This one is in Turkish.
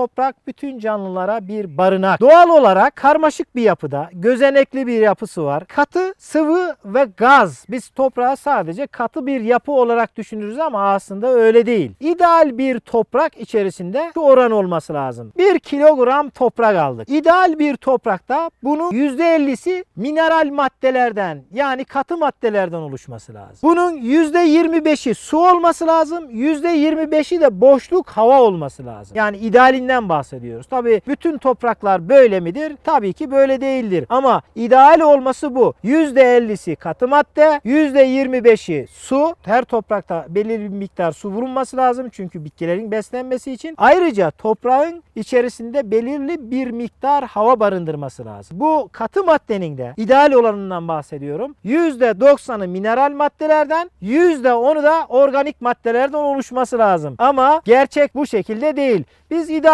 toprak bütün canlılara bir barınak. Doğal olarak karmaşık bir yapıda, gözenekli bir yapısı var. Katı, sıvı ve gaz. Biz toprağı sadece katı bir yapı olarak düşünürüz ama aslında öyle değil. İdeal bir toprak içerisinde şu oran olması lazım. 1 kilogram toprak aldık. İdeal bir toprakta bunun %50'si mineral maddelerden yani katı maddelerden oluşması lazım. Bunun %25'i su olması lazım. %25'i de boşluk hava olması lazım. Yani idealinden bahsediyoruz. Tabii bütün topraklar böyle midir? Tabii ki böyle değildir. Ama ideal olması bu. %50'si katı madde, %25'i su. Her toprakta belirli bir miktar su vurulması lazım. Çünkü bitkilerin beslenmesi için. Ayrıca toprağın içerisinde belirli bir miktar hava barındırması lazım. Bu katı maddenin de ideal olanından bahsediyorum. %90'ı mineral maddelerden, %10'u da organik maddelerden oluşması lazım. Ama gerçek bu şekilde değil. Biz ideal